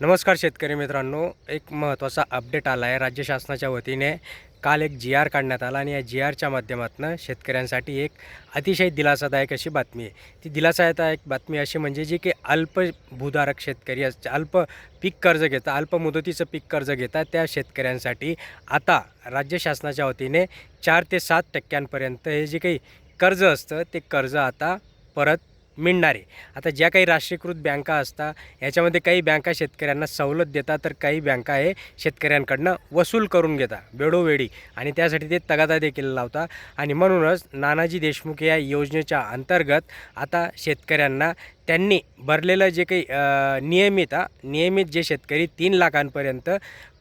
नमस्कार शेतकरी मित्रांनो एक महत्त्वाचा अपडेट आला आहे राज्य शासनाच्या वतीने काल एक जी आर काढण्यात आला आणि या जी आरच्या माध्यमातून शेतकऱ्यांसाठी एक अतिशय दिलासादायक अशी बातमी आहे. ती दिलासादायक बातमी अशी म्हणजे जी की अल्प भूधारक शेतकरी अस- अल्प पीक कर्ज घेतात अल्प मुदतीचं पीक कर्ज घेतात त्या शेतकऱ्यांसाठी आता राज्य शासनाच्या वतीने चार ते सात टक्क्यांपर्यंत हे जे काही कर्ज असतं ते कर्ज आता परत मिळणार. आहे आता ज्या काही राष्ट्रीयकृत बँका असतात याच्यामध्ये काही बँका शेतकऱ्यांना सवलत देतात तर काही बँका हे शेतकऱ्यांकडनं वसूल करून घेतात वेळोवेळी. आणि त्यासाठी ते तगादा देखील लावतात. आणि म्हणूनच नानाजी देशमुख या योजनेच्या अंतर्गत आता शेतकऱ्यांना त्यांनी भरलेलं जे काही नियमित नियमित जे शेतकरी तीन लाखांपर्यंत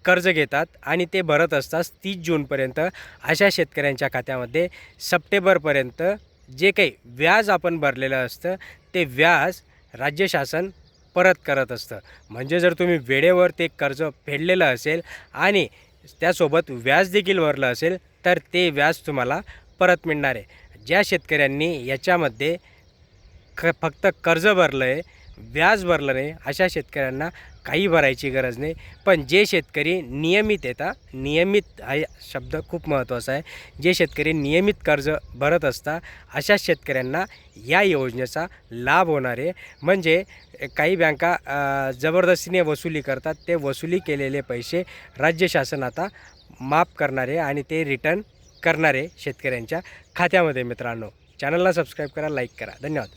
कर्ज घेतात आणि ते भरत असतात तीस जूनपर्यंत. अशा शेतकऱ्यांच्या खात्यामध्ये सप्टेंबरपर्यंत जे काही व्याज आपण भरलेलं असतं ते व्याज राज्य शासन परत करत असतं. म्हणजे जर तुम्ही वेळेवर ते कर्ज फेडलेलं असेल आणि त्यासोबत व्याज देखील भरलं असेल तर ते व्याज तुम्हाला परत मिळणार आहे. ज्या शेतकऱ्यांनी याच्यामध्ये क फक्त कर्ज भरलं आहे व्याज भरलं नाही अशा शेतकऱ्यांना काही भरायची गरज नाही. पण जे शेतकरी नियमित येतात नियमित हा शब्द खूप महत्त्वाचा आहे. जे शेतकरी नियमित कर्ज भरत असतात अशा शेतकऱ्यांना या योजनेचा लाभ होणार आहे. म्हणजे काही बँका जबरदस्तीने वसुली करतात. ते वसुली केलेले पैसे राज्य शासन आता माफ करणार आहे आणि ते रिटर्न करणारे शेतकऱ्यांच्या खात्यामध्ये मित्रांनो. चॅनलला सबस्क्राईब करा लाईक करा. धन्यवाद.